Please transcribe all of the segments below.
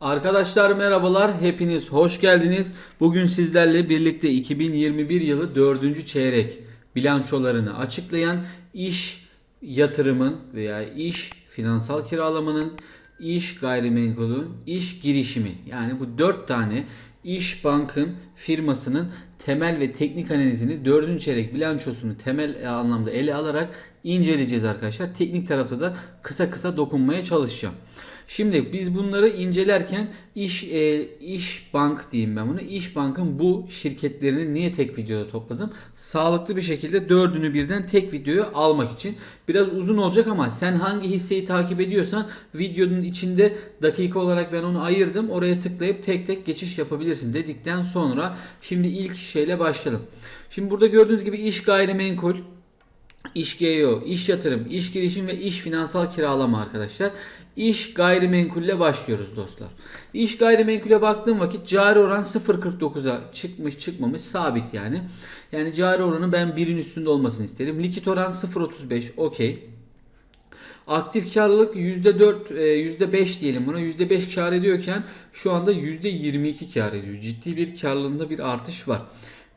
Arkadaşlar merhabalar, hepiniz hoş geldiniz. Bugün sizlerle birlikte 2021 yılı 4. çeyrek bilançolarını açıklayan iş yatırımın veya iş finansal kiralamanın, iş gayrimenkulün, iş girişimi yani bu 4 tane İş Bank'ın firmasının temel ve teknik analizini 4. çeyrek bilançosunu temel anlamda ele alarak inceleyeceğiz arkadaşlar. Teknik tarafta da kısa kısa dokunmaya çalışacağım. Şimdi biz bunları incelerken iş e, iş bank diyeyim ben bunu. İş Bank'ın bu şirketlerini niye tek videoda topladım? Sağlıklı bir şekilde dördünü birden tek videoya almak için. Biraz uzun olacak ama sen hangi hisseyi takip ediyorsan videonun içinde dakika olarak ben onu ayırdım. Oraya tıklayıp tek tek geçiş yapabilirsin dedikten sonra şimdi ilk şeyle başlayalım. Şimdi burada gördüğünüz gibi iş gayrimenkul, İş GEO, iş yatırım, iş girişim ve iş finansal kiralama arkadaşlar. İş gayrimenkulle başlıyoruz dostlar. İş gayrimenkule baktığım vakit cari oran 0.49'a çıkmış çıkmamış sabit yani. Yani cari oranı ben 1'in üstünde olmasını isterim. Likit oran 0.35 okey. Aktif karlılık %4, e, %5 diyelim buna. %5 kar ediyorken şu anda %22 kar ediyor. Ciddi bir karlılığında bir artış var.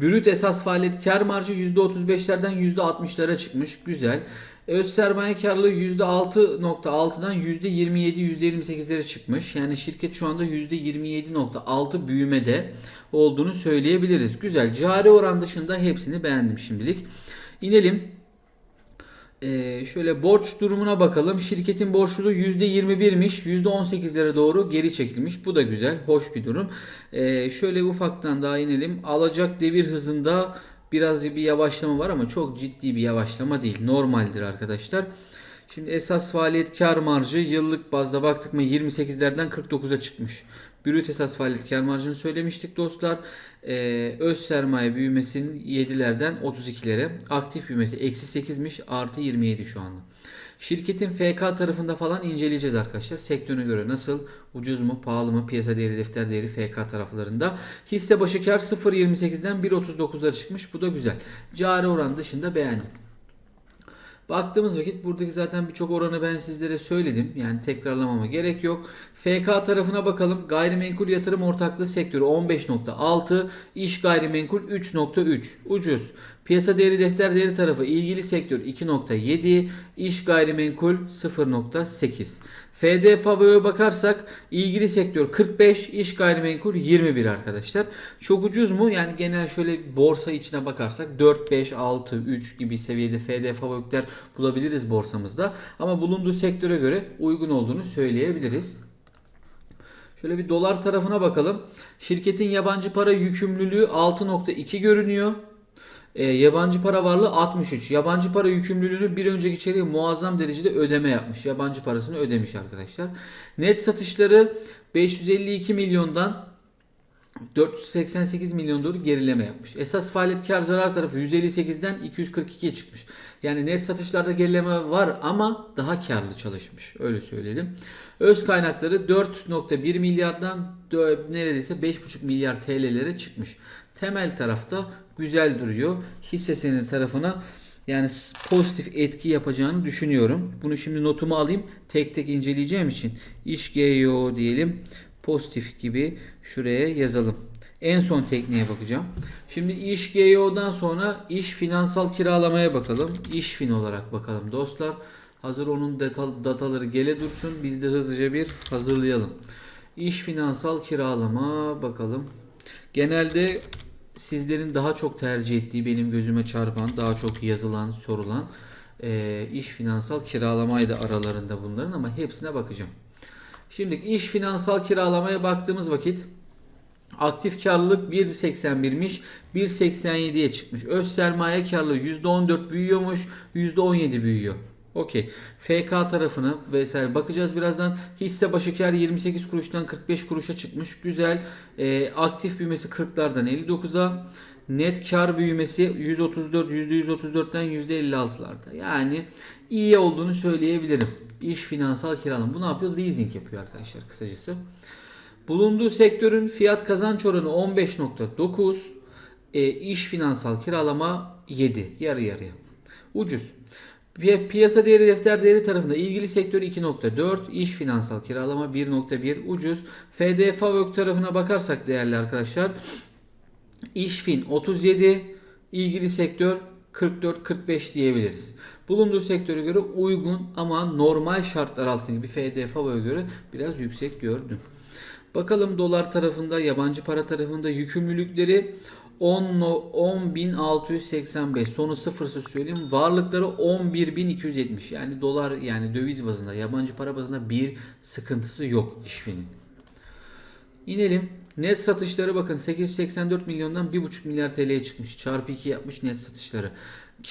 Brüt esas faaliyet kar marjı %35'lerden %60'lara çıkmış. Güzel. Öz sermaye karlılığı %6.6'dan %27 %28'lere çıkmış. Yani şirket şu anda %27.6 büyümede olduğunu söyleyebiliriz. Güzel. Cari oran dışında hepsini beğendim şimdilik. İnelim. Ee, şöyle borç durumuna bakalım. Şirketin borçluluğu %21'miş. %18'lere doğru geri çekilmiş. Bu da güzel. Hoş bir durum. Ee, şöyle ufaktan daha inelim. Alacak devir hızında biraz bir yavaşlama var ama çok ciddi bir yavaşlama değil. Normaldir arkadaşlar. Şimdi esas faaliyet kar marjı yıllık bazda baktık mı 28'lerden 49'a çıkmış. Brüt esas faaliyet kar marjını söylemiştik dostlar. Ee, öz sermaye büyümesinin 7'lerden 32'lere. Aktif büyümesi eksi 8'miş artı 27 şu anda. Şirketin FK tarafında falan inceleyeceğiz arkadaşlar. Sektörüne göre nasıl ucuz mu pahalı mı piyasa değeri defter değeri FK taraflarında. Hisse başı kar 0.28'den 1.39'lara çıkmış. Bu da güzel. Cari oran dışında beğendim. Baktığımız vakit buradaki zaten birçok oranı ben sizlere söyledim. Yani tekrarlamama gerek yok. FK tarafına bakalım. Gayrimenkul yatırım ortaklığı sektörü 15.6, iş gayrimenkul 3.3. Ucuz. Piyasa değeri defter değeri tarafı ilgili sektör 2.7, iş gayrimenkul 0.8. FD bakarsak ilgili sektör 45, iş gayrimenkul 21 arkadaşlar. Çok ucuz mu? Yani genel şöyle borsa içine bakarsak 4, 5, 6, 3 gibi seviyede FD bulabiliriz borsamızda. Ama bulunduğu sektöre göre uygun olduğunu söyleyebiliriz. Şöyle bir dolar tarafına bakalım. Şirketin yabancı para yükümlülüğü 6.2 görünüyor. E, yabancı para varlığı 63. Yabancı para yükümlülüğünü bir önceki çeyreğe muazzam derecede ödeme yapmış. Yabancı parasını ödemiş arkadaşlar. Net satışları 552 milyondan 488 milyon doğru gerileme yapmış. Esas faaliyet kar zarar tarafı 158'den 242'ye çıkmış. Yani net satışlarda gerileme var ama daha karlı çalışmış. Öyle söyleyelim. Öz kaynakları 4.1 milyardan neredeyse 5.5 milyar TL'lere çıkmış. Temel tarafta güzel duruyor. Hisse senedi tarafına yani pozitif etki yapacağını düşünüyorum. Bunu şimdi notumu alayım. Tek tek inceleyeceğim için iş GEO diyelim. Pozitif gibi şuraya yazalım. En son tekniğe bakacağım. Şimdi iş GEO'dan sonra iş finansal kiralamaya bakalım. İş fin olarak bakalım dostlar. Hazır onun data, dataları gele dursun. Biz de hızlıca bir hazırlayalım. İş finansal kiralama bakalım. Genelde sizlerin daha çok tercih ettiği benim gözüme çarpan, daha çok yazılan, sorulan e, iş finansal kiralamaydı aralarında bunların ama hepsine bakacağım. Şimdi iş finansal kiralamaya baktığımız vakit aktif karlılık 1.81'miş 1.87'ye çıkmış. Öz sermaye karlılığı %14 büyüyormuş %17 büyüyor. Okey. FK tarafını vesaire bakacağız birazdan. Hisse başı kar 28 kuruştan 45 kuruşa çıkmış. Güzel. Ee, aktif büyümesi 40'lardan 59'a. Net kar büyümesi 134 %134'ten %56'larda. Yani iyi olduğunu söyleyebilirim. İş finansal kiralama. Bu ne yapıyor? Leasing yapıyor arkadaşlar kısacası. Bulunduğu sektörün fiyat kazanç oranı 15.9. E, iş finansal kiralama 7. Yarı yarıya. Ucuz. Pi- Piyasa değeri defter değeri tarafında ilgili sektör 2.4, iş finansal kiralama 1.1 ucuz. FD Favök tarafına bakarsak değerli arkadaşlar İşfin 37, ilgili sektör 44-45 diyebiliriz. Bulunduğu sektöre göre uygun ama normal şartlar altında bir FD Favo'ya göre biraz yüksek gördüm. Bakalım dolar tarafında, yabancı para tarafında yükümlülükleri 10 no- 10.685 sonu sıfırsı söyleyeyim. Varlıkları 11.270 yani dolar yani döviz bazında yabancı para bazında bir sıkıntısı yok işfinin. İnelim. Net satışları bakın 884 milyondan 1,5 milyar TL'ye çıkmış. Çarpı 2 yapmış net satışları.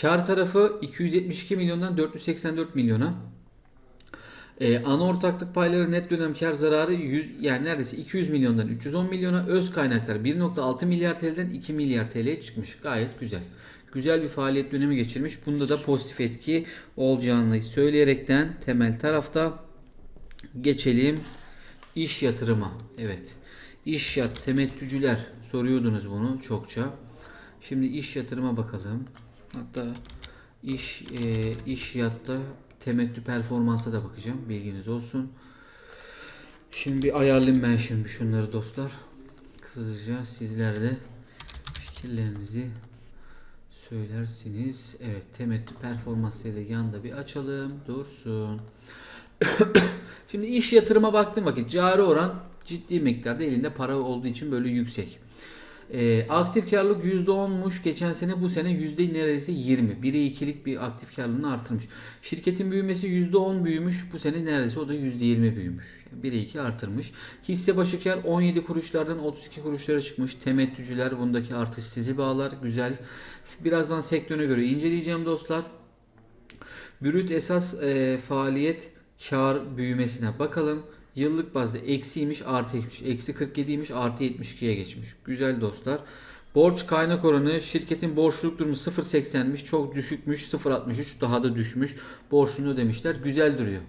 Kar tarafı 272 milyondan 484 milyona. Ee, ana ortaklık payları net dönem kar zararı 100, yani neredeyse 200 milyondan 310 milyona öz kaynaklar 1.6 milyar TL'den 2 milyar TL'ye çıkmış. Gayet güzel. Güzel bir faaliyet dönemi geçirmiş. Bunda da pozitif etki olacağını söyleyerekten temel tarafta geçelim iş yatırıma. Evet. İş yat temettücüler soruyordunuz bunu çokça. Şimdi iş yatırıma bakalım. Hatta iş e, iş yatta temettü performansa da bakacağım. Bilginiz olsun. Şimdi bir ayarlayayım ben şimdi şunları dostlar. Kısaca sizler de fikirlerinizi söylersiniz. Evet temettü performansıyla da yanda bir açalım. Dursun. Şimdi iş yatırıma baktığım vakit cari oran ciddi miktarda elinde para olduğu için böyle yüksek. Ee, aktif karlılık %10'muş. Geçen sene bu sene yüzde neredeyse 20. 1'e 2'lik bir aktif karlılığını artırmış. Şirketin büyümesi %10 büyümüş. Bu sene neredeyse o da %20 büyümüş. Yani 1'e 2 artırmış. Hisse başı kar 17 kuruşlardan 32 kuruşlara çıkmış. Temettücüler bundaki artış sizi bağlar. Güzel. Birazdan sektöre göre inceleyeceğim dostlar. Brüt esas e, faaliyet kar büyümesine bakalım. Yıllık bazda eksiymiş artıymış. Eksi 47'ymiş artı 72'ye geçmiş. Güzel dostlar. Borç kaynak oranı şirketin borçluluk durumu 0.80'miş. Çok düşükmüş. 0.63 daha da düşmüş. Borçunu ödemişler. Güzel duruyor.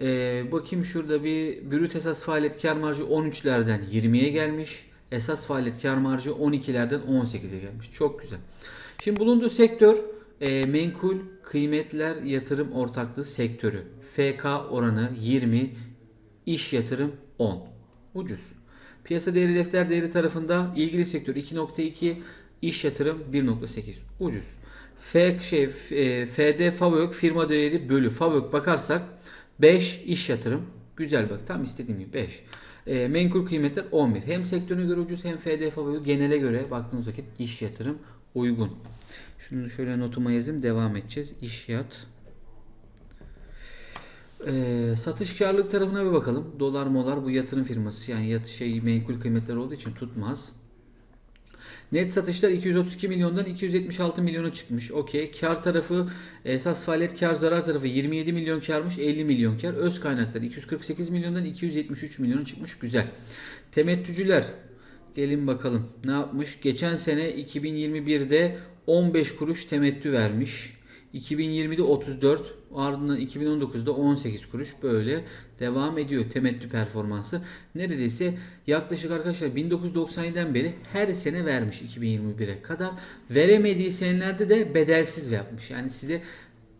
Ee, bakayım şurada bir brüt esas faaliyet kar marjı 13'lerden 20'ye gelmiş. Esas faaliyet kar marjı 12'lerden 18'e gelmiş. Çok güzel. Şimdi bulunduğu sektör e, menkul kıymetler yatırım ortaklığı sektörü. FK oranı 20, iş yatırım 10. Ucuz. Piyasa değeri defter değeri tarafında ilgili sektör 2.2, iş yatırım 1.8. Ucuz. F şey e, FD Favök firma değeri bölü Favök bakarsak 5 iş yatırım. Güzel bak tam istediğim gibi 5. E, menkul kıymetler 11. Hem sektörüne göre ucuz hem FD Favök genele göre baktığınız vakit iş yatırım uygun. Şunu şöyle notuma yazayım devam edeceğiz. İş yat. Ee, satış karlılık tarafına bir bakalım. Dolar molar bu yatırım firması yani yat şey menkul kıymetler olduğu için tutmaz. Net satışlar 232 milyondan 276 milyona çıkmış. Okey. Kar tarafı esas faaliyet kar zarar tarafı 27 milyon karmış 50 milyon kar. Öz kaynaklar 248 milyondan 273 milyona çıkmış. Güzel. Temettücüler gelin bakalım ne yapmış. Geçen sene 2021'de 15 kuruş temettü vermiş. 2020'de 34, ardından 2019'da 18 kuruş böyle devam ediyor temettü performansı. Neredeyse yaklaşık arkadaşlar 1997'den beri her sene vermiş 2021'e kadar. Veremediği senelerde de bedelsiz yapmış. Yani size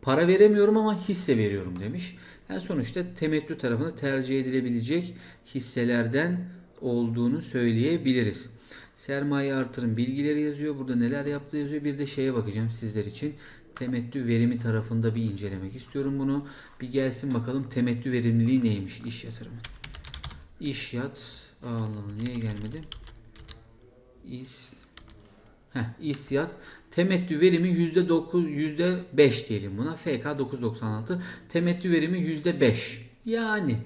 para veremiyorum ama hisse veriyorum demiş. Yani sonuçta temettü tarafında tercih edilebilecek hisselerden olduğunu söyleyebiliriz. Sermaye artırım bilgileri yazıyor. Burada neler yaptığı yazıyor. Bir de şeye bakacağım sizler için. Temettü verimi tarafında bir incelemek istiyorum bunu. Bir gelsin bakalım temettü verimliliği neymiş iş yatırımı. İş yat. Allah niye gelmedi? İs Heh, İSYAT temettü verimi %9 %5 diyelim buna. FK 996 temettü verimi %5. Yani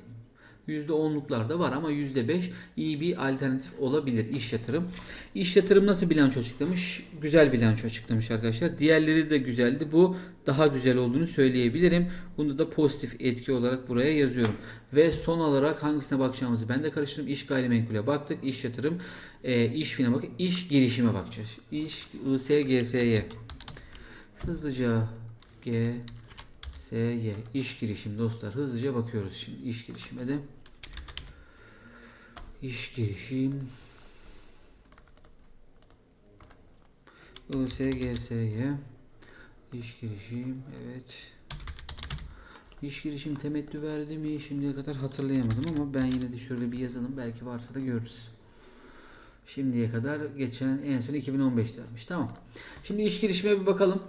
%10'luklar da var ama %5 iyi bir alternatif olabilir iş yatırım. İş yatırım nasıl bilanço açıklamış? Güzel bilanço açıklamış arkadaşlar. Diğerleri de güzeldi. Bu daha güzel olduğunu söyleyebilirim. Bunu da pozitif etki olarak buraya yazıyorum. Ve son olarak hangisine bakacağımızı ben de karıştırdım. İş gayrimenkule baktık. İş yatırım, e, iş fina bakın. İş girişime bakacağız. İş ISGS'ye. Hızlıca G SY iş girişim dostlar. Hızlıca bakıyoruz şimdi iş girişime de. İş girişim ISGS'ye İş girişim evet. İş girişim temettü verdi mi şimdiye kadar hatırlayamadım ama ben yine de şöyle bir yazalım belki varsa da görürüz. Şimdiye kadar geçen en son 2015'te vermiş. Tamam. Şimdi iş girişime bir bakalım.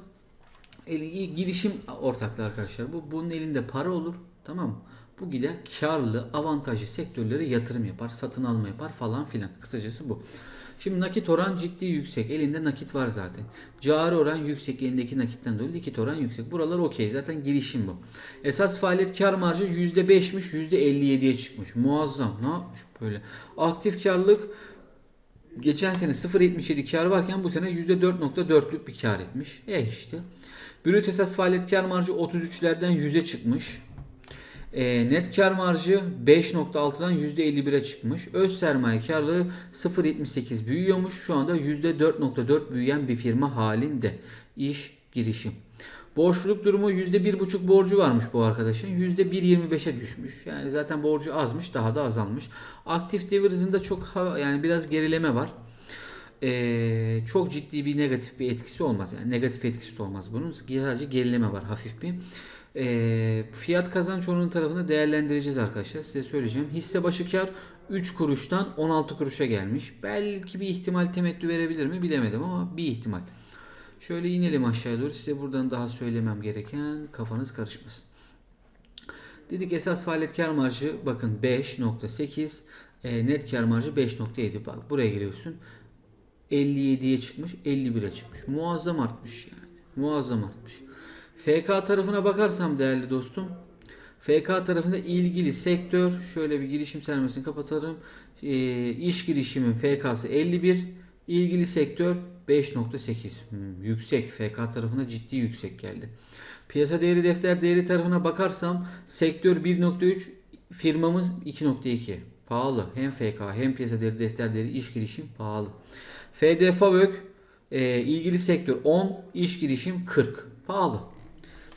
El- girişim ortaklığı arkadaşlar. Bu bunun elinde para olur. Tamam mı? Bu gider karlı, avantajlı sektörlere yatırım yapar, satın alma yapar falan filan. Kısacası bu. Şimdi nakit oran ciddi yüksek. Elinde nakit var zaten. Cari oran yüksek. Elindeki nakitten dolayı likit oran yüksek. Buralar okey. Zaten girişim bu. Esas faaliyet kar marjı %5'miş. %57'ye çıkmış. Muazzam. Ne yapmış böyle? Aktif karlılık Geçen sene 0.77 kar varken bu sene %4.4'lük bir kar etmiş. E işte. Brüt esas faaliyet kar marjı 33'lerden 100'e çıkmış. E, net kar marjı 5.6'dan %51'e çıkmış. Öz sermaye karlılığı 0.78 büyüyormuş. Şu anda %4.4 büyüyen bir firma halinde. İş girişim. Borçluluk durumu %1.5 borcu varmış bu arkadaşın. %1.25'e düşmüş. Yani zaten borcu azmış daha da azalmış. Aktif devir çok yani biraz gerileme var. Ee, çok ciddi bir negatif bir etkisi olmaz. Yani negatif etkisi de olmaz bunun. Sadece gerileme var hafif bir. Ee, fiyat kazanç oranı tarafını değerlendireceğiz arkadaşlar. Size söyleyeceğim. Hisse başı kar 3 kuruştan 16 kuruşa gelmiş. Belki bir ihtimal temettü verebilir mi bilemedim ama bir ihtimal. Şöyle inelim aşağıya doğru. Size buradan daha söylemem gereken kafanız karışmasın. Dedik esas faaliyet kar marjı bakın 5.8 e, net kar marjı 5.7 bak buraya geliyorsun 57'ye çıkmış 51'e çıkmış muazzam artmış yani muazzam artmış FK tarafına bakarsam değerli dostum FK tarafında ilgili sektör şöyle bir girişim sermayesini kapatalım e, iş girişimin FK'sı 51 ilgili sektör 5.8 Hmm, yüksek FK tarafına ciddi yüksek geldi. Piyasa değeri defter değeri tarafına bakarsam sektör 1.3 firmamız 2.2 pahalı. Hem FK hem piyasa değeri defter değeri iş girişim pahalı. FD Favök e, ilgili sektör 10 iş girişim 40 pahalı.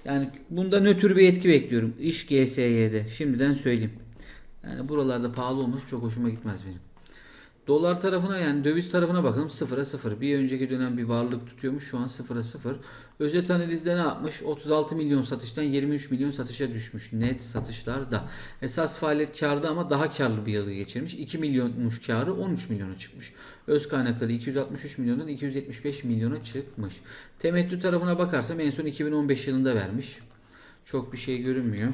Yani bunda nötr bir etki bekliyorum. İş GSY'de şimdiden söyleyeyim. Yani buralarda pahalı olması çok hoşuma gitmez benim. Dolar tarafına yani döviz tarafına bakalım 0'a 0. Bir önceki dönem bir varlık tutuyormuş şu an 0'a 0. Özet analizde ne yapmış? 36 milyon satıştan 23 milyon satışa düşmüş net satışlarda. Esas faaliyet karda ama daha karlı bir yılı geçirmiş. 2 milyonmuş karı 13 milyona çıkmış. Öz kaynakları 263 milyondan 275 milyona çıkmış. Temettü tarafına bakarsam en son 2015 yılında vermiş. Çok bir şey görünmüyor.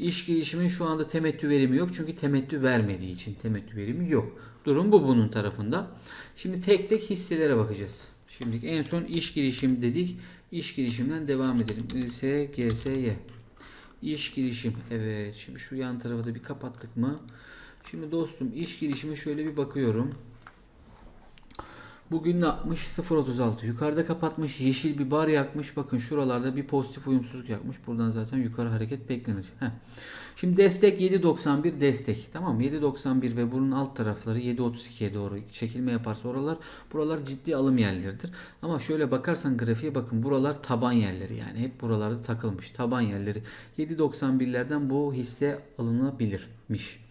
İş girişimin şu anda temettü verimi yok. Çünkü temettü vermediği için temettü verimi yok. Durum bu bunun tarafında. Şimdi tek tek hisselere bakacağız. Şimdi en son iş girişim dedik. İş girişimden devam edelim. SGSY. İş girişim. Evet. Şimdi şu yan tarafı da bir kapattık mı? Şimdi dostum iş girişime şöyle bir bakıyorum. Bugün ne yapmış? 0.36. Yukarıda kapatmış. Yeşil bir bar yakmış. Bakın şuralarda bir pozitif uyumsuzluk yapmış. Buradan zaten yukarı hareket beklenir. Heh. Şimdi destek 7.91 destek. Tamam mı? 7.91 ve bunun alt tarafları 7.32'ye doğru çekilme yaparsa oralar buralar ciddi alım yerleridir. Ama şöyle bakarsan grafiğe bakın buralar taban yerleri yani hep buralarda takılmış taban yerleri. 7.91'lerden bu hisse alınabilirmiş.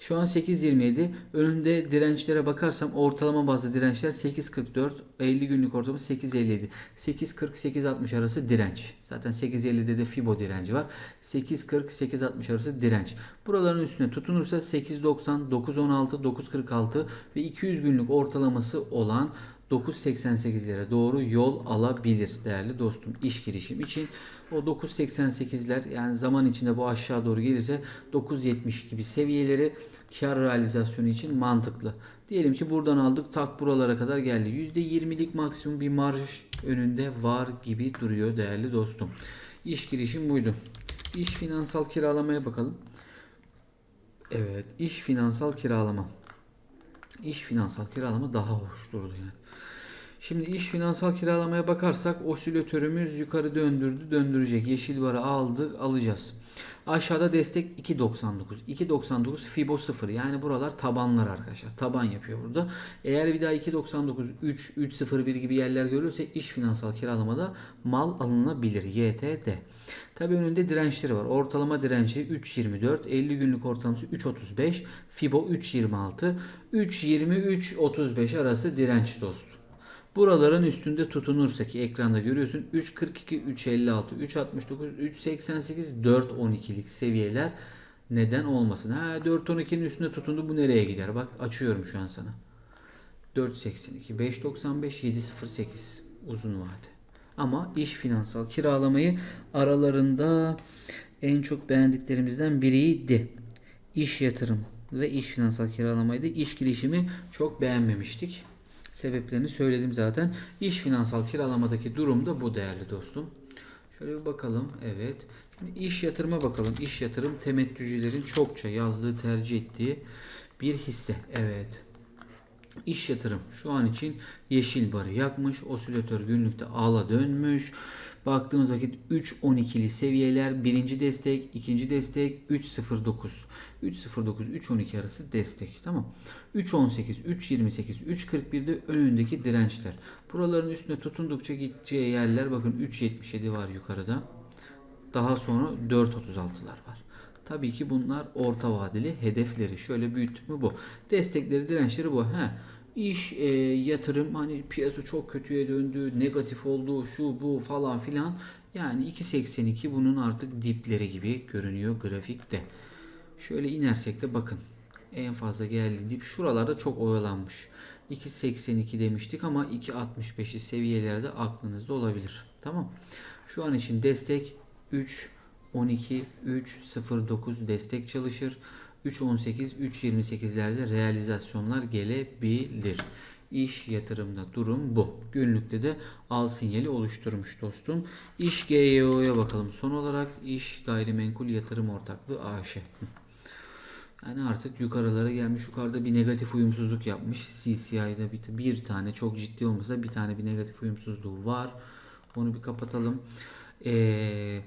Şu an 8.27. Önünde dirençlere bakarsam ortalama bazlı dirençler 8.44. 50 günlük ortalama 8.57. 8.40-8.60 arası direnç. Zaten 8.50'de de Fibo direnci var. 8.40-8.60 arası direnç. Buraların üstüne tutunursa 8.90, 9.16, 9.46 ve 200 günlük ortalaması olan 9.88'lere doğru yol alabilir değerli dostum iş girişim için. O 9.88'ler yani zaman içinde bu aşağı doğru gelirse 9.70 gibi seviyeleri kar realizasyonu için mantıklı. Diyelim ki buradan aldık tak buralara kadar geldi. %20'lik maksimum bir marj önünde var gibi duruyor değerli dostum. İş girişim buydu. İş finansal kiralamaya bakalım. Evet iş finansal kiralama. İş finansal kiralama daha hoş durdu yani. Şimdi iş finansal kiralamaya bakarsak osilatörümüz yukarı döndürdü döndürecek. Yeşil barı aldık alacağız. Aşağıda destek 2.99. 2.99 Fibo 0. Yani buralar tabanlar arkadaşlar. Taban yapıyor burada. Eğer bir daha 2.99 3 3.01 gibi yerler görürse iş finansal kiralamada mal alınabilir. YTD. Tabi önünde dirençleri var. Ortalama direnci 3.24. 50 günlük ortalaması 3.35. Fibo 3.26. 3.20 3.35 arası direnç dostum. Buraların üstünde tutunursa ki ekranda görüyorsun 3.42, 3.56, 3.69, 3.88, 4.12'lik seviyeler neden olmasın? Ha 4.12'nin üstünde tutundu bu nereye gider? Bak açıyorum şu an sana. 4.82, 5.95, 7.08 uzun vade. Ama iş finansal kiralamayı aralarında en çok beğendiklerimizden biriydi. İş yatırım ve iş finansal kiralamaydı. İş girişimi çok beğenmemiştik. Sebeplerini söyledim zaten. İş finansal kiralamadaki durum da bu değerli dostum. Şöyle bir bakalım. Evet. Şimdi iş yatırıma bakalım. İş yatırım temettücülerin çokça yazdığı, tercih ettiği bir hisse. Evet. İş yatırım şu an için yeşil barı yakmış. Osilatör günlükte ağla dönmüş. Baktığımız vakit 3.12'li seviyeler birinci destek, ikinci destek 3.09. 3.09 3.12 arası destek. Tamam. 3.18, 3.28, 3.41'de önündeki dirençler. Buraların üstüne tutundukça gideceği yerler bakın 3.77 var yukarıda. Daha sonra 4.36'lar var. Tabii ki bunlar orta vadeli hedefleri. Şöyle büyüttük mü bu. Destekleri, dirençleri bu. He. İş, e, yatırım hani piyasa çok kötüye döndü, negatif oldu, şu bu falan filan. Yani 2.82 bunun artık dipleri gibi görünüyor grafikte. Şöyle inersek de bakın. En fazla geldiği dip şuralarda çok oyalanmış. 2.82 demiştik ama 2.65'i seviyelerde aklınızda olabilir. Tamam. Şu an için destek 3 12 3 09 destek çalışır. 3 18 3 28'lerde realizasyonlar gelebilir. İş yatırımda durum bu. Günlükte de al sinyali oluşturmuş dostum. İş GYO'ya bakalım. Son olarak iş gayrimenkul yatırım ortaklığı AŞ. Yani artık yukarılara gelmiş. Yukarıda bir negatif uyumsuzluk yapmış. CCI'de bir, bir tane çok ciddi olmasa bir tane bir negatif uyumsuzluğu var. Onu bir kapatalım. Ee,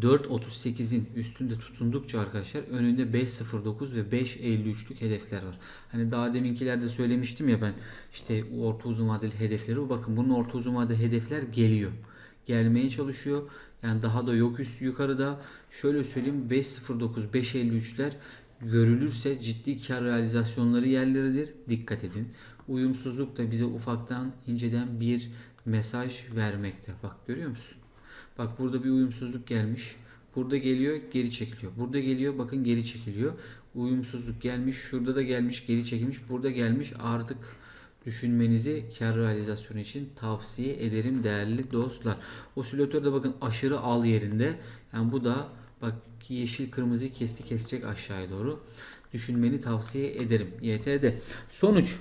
4.38'in üstünde tutundukça arkadaşlar önünde 5.09 ve 5.53'lük hedefler var. Hani daha deminkilerde söylemiştim ya ben işte orta uzun vadeli hedefleri bakın bunun orta uzun vadeli hedefler geliyor. Gelmeye çalışıyor. Yani daha da yok üst yukarıda. Şöyle söyleyeyim 5.09 5.53'ler görülürse ciddi kar realizasyonları yerleridir. Dikkat edin. Uyumsuzluk da bize ufaktan inceden bir mesaj vermekte. Bak görüyor musun? Bak burada bir uyumsuzluk gelmiş. Burada geliyor geri çekiliyor. Burada geliyor bakın geri çekiliyor. Uyumsuzluk gelmiş. Şurada da gelmiş geri çekilmiş. Burada gelmiş artık düşünmenizi kar realizasyonu için tavsiye ederim değerli dostlar. Osilatörde bakın aşırı al yerinde. Yani bu da bak yeşil kırmızıyı kesti kesecek aşağıya doğru. Düşünmeni tavsiye ederim. YTD. Sonuç.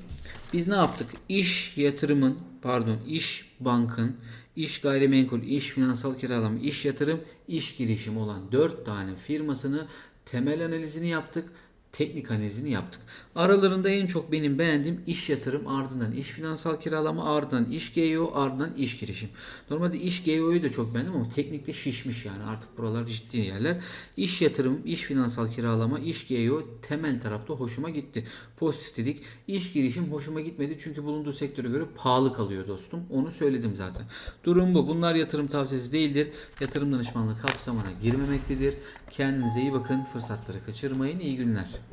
Biz ne yaptık? İş yatırımın pardon iş bankın iş gayrimenkul, iş finansal kiralama, iş yatırım, iş girişim olan 4 tane firmasını temel analizini yaptık. Teknik analizini yaptık. Aralarında en çok benim beğendiğim iş yatırım ardından iş finansal kiralama ardından iş GEO ardından iş girişim. Normalde iş GEO'yu da çok beğendim ama teknikte şişmiş yani artık buralar ciddi yerler. İş yatırım, iş finansal kiralama, iş GEO temel tarafta hoşuma gitti. Pozitif dedik. İş girişim hoşuma gitmedi çünkü bulunduğu sektöre göre pahalı kalıyor dostum. Onu söyledim zaten. Durum bu. Bunlar yatırım tavsiyesi değildir. Yatırım danışmanlığı kapsamına girmemektedir. Kendinize iyi bakın. Fırsatları kaçırmayın. İyi günler.